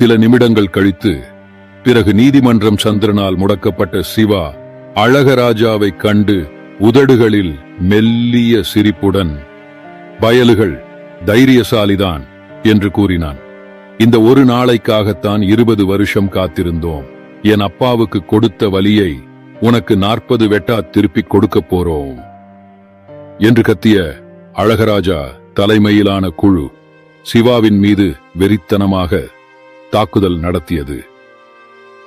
சில நிமிடங்கள் கழித்து பிறகு நீதிமன்றம் சந்திரனால் முடக்கப்பட்ட சிவா அழகராஜாவை கண்டு உதடுகளில் மெல்லிய சிரிப்புடன் பயலுகள் தைரியசாலிதான் என்று கூறினான். இந்த ஒரு நாளைக்காகத்தான் இருபது வருஷம் காத்திருந்தோம். என் அப்பாவுக்கு கொடுத்த வலியை உனக்கு நாற்பது வெட்டா திருப்பிக் கொடுக்கப் போறோம் என்று கத்திய அழகராஜா தலைமையிலான குழு சிவாவின் மீது வெறித்தனமாக தாக்குதல் நடத்தியது.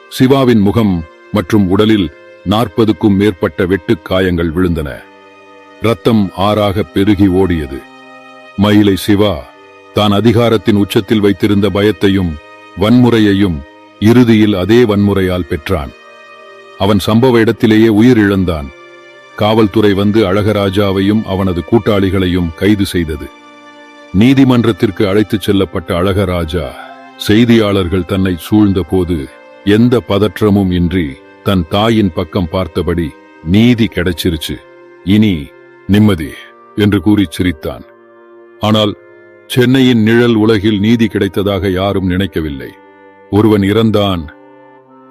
சிவாவின் முகம் மற்றும் உடலில் நாற்பதுக்கும் மேற்பட்ட வெட்டு காயங்கள் விழுந்தன. ரத்தம் ஆறாக பெருகி ஓடியது. மயிலை சிவா தான் அதிகாரத்தின் உச்சத்தில் வைத்திருந்த பயத்தையும் வன்முறையையும் இறுதியில் அதே வன்முறையால் பெற்றான். அவன் சம்பவ இடத்திலேயே உயிரிழந்தான். காவல்துறை வந்து அழகராஜாவையும் அவனது கூட்டாளிகளையும் கைது செய்தது. நீதிமன்றத்திற்கு அழைத்துச் செல்லப்பட்ட அழகராஜா செய்தியாளர்கள் தன்னை சூழ்ந்தபோது எந்த பதற்றமும் இன்றி தன் தாயின் பக்கம் பார்த்தபடி நீதி கிடைச்சிருச்சு. இனி நிம்மதி என்று கூறி சிரித்தான். ஆனால் சென்னையின் நிழல் உலகில் நீதி கிடைத்ததாக யாரும் நினைக்கவில்லை. ஒருவன் இறந்தான்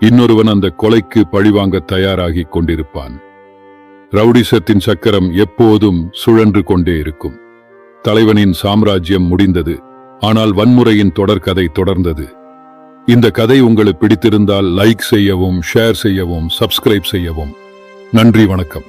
இன்னொருவன் அந்த கொலைக்கு பழிவாங்க தயாராகிக் கொண்டிருப்பான். ரவுடிசத்தின் சக்கரம் எப்போதும் சுழன்று கொண்டே இருக்கும். தலைவனின் சாம்ராஜ்யம் முடிந்தது. ஆனால் வன்முறையின் தொடர்கதை தொடர்ந்தது. இந்த கதை உங்களுக்கு பிடித்திருந்தால் லைக் செய்யவும் ஷேர் செய்யவும் சப்ஸ்கிரைப் செய்யவும். நன்றி வணக்கம்.